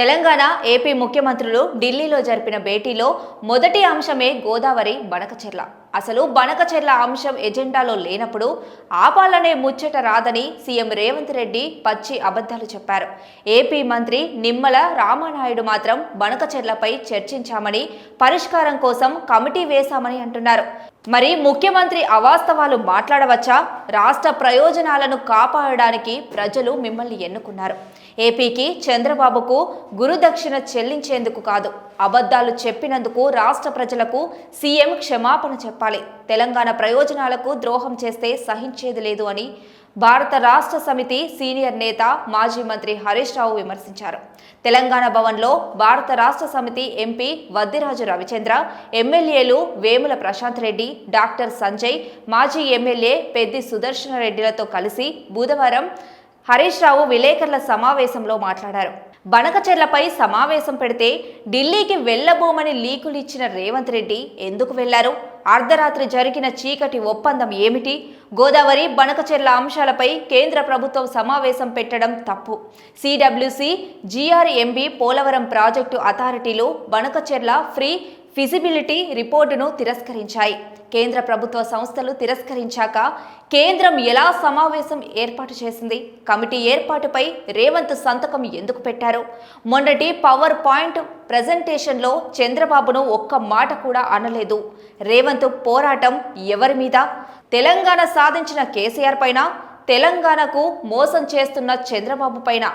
Telangana AP ముఖ్యమంత్రులు ఢిల్లీలో జరిపిన భేటీలో మొదటి అంశమే గోదావరి బనకచెర్ల. అసలు బనకచెర్ల అంశం ఎజెండాలో లేనప్పుడు ఆపాలనే ముచ్చట రాదని సీఎం రేవంత్ రెడ్డి పచ్చి అబద్ధాలు చెప్పారు. ఏపీ మంత్రి నిమ్మల రామానాయుడు మాత్రం బనకచెర్లపై చర్చించామని పరిష్కారం కోసం కమిటీ వేశామని అంటున్నారు. మరి ముఖ్యమంత్రి అవాస్తవాలు మాట్లాడవచ్చా? రాష్ట్ర ప్రయోజనాలను కాపాడడానికి ప్రజలు మిమ్మల్ని ఎన్నుకున్నారు. ఏపీకి చంద్రబాబుకు గురుదక్షిణ చెల్లించేందుకు కాదు అబద్ధాలు చెప్పినందుకు రాష్ట్ర ప్రజలకు సీఎం క్షమాపణ చెప్పాలి. తెలంగాణ ప్రయోజనాలకు ద్రోహం చేస్తే సహించేది లేదు అని భారత రాష్ట్ర సమితి సీనియర్ నేత మాజీ మంత్రి హరీష్ రావు విమర్శించారు. తెలంగాణ భవన్లో భారత రాష్ట్ర సమితి ఎంపీ వద్దిరాజు రవిచంద్ర ఎమ్మెల్యేలు వేముల ప్రశాంత్ రెడ్డి డాక్టర్ సంజయ్ మాజీ ఎమ్మెల్యే పెద్ది సుదర్శన రెడ్డిలతో కలిసి బుధవారం హరీష్ రావు విలేకరుల సమావేశంలో మాట్లాడారు. బనకచెర్లపై సమావేశం పెడితే ఢిల్లీకి వెళ్ళబోమని లీకులు ఇచ్చిన రేవంత్ రెడ్డి ఎందుకు వెళ్ళారు? అర్ధరాత్రి జరిగిన చీకటి ఒప్పందం ఏమిటి? గోదావరి బనకచెర్ల అంశాలపై కేంద్ర ప్రభుత్వం సమావేశం పెట్టడం తప్పు. సిడబ్ల్యూసి జీఆర్ఎంబి పోలవరం ప్రాజెక్టు అథారిటీలు బనకచెర్ల ఫ్రీ ఫిజిబిలిటీ రిపోర్టును తిరస్కరించాయి. కేంద్ర ప్రభుత్వ సంస్థలు తిరస్కరించాక కేంద్రం ఎలా సమావేశం ఏర్పాటు చేసింది? కమిటీ ఏర్పాటుపై రేవంత్ సంతకం ఎందుకు పెట్టారు? మొన్నటి పవర్ పాయింట్ ప్రజెంటేషన్లో చంద్రబాబును ఒక్క మాట కూడా అనలేదు. రేవంత్ పోరాటం ఎవరి మీద? తెలంగాణ సాధించిన కేసీఆర్ పైన తెలంగాణకు మోసం చేస్తున్న చంద్రబాబు పైన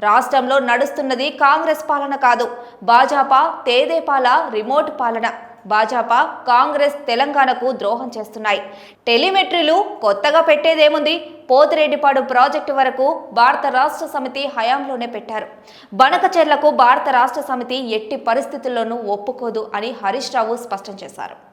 రాష్ట్రంలో నడుస్తున్నది కాంగ్రెస్ పాలన కాదు. భాజపా తేదేపాల రిమోట్ పాలన. భాజపా కాంగ్రెస్ తెలంగాణకు ద్రోహం చేస్తున్నాయి. టెలిమెట్రీలు కొత్తగా పెట్టేదేముంది? పోతిరెడ్డిపాడు ప్రాజెక్టు వరకు భారత రాష్ట్ర సమితి హయాంలోనే పెట్టారు. బనకచెర్లకు భారత రాష్ట్ర సమితి ఎట్టి పరిస్థితుల్లోనూ ఒప్పుకోదు అని హరీష్ రావు స్పష్టం చేశారు.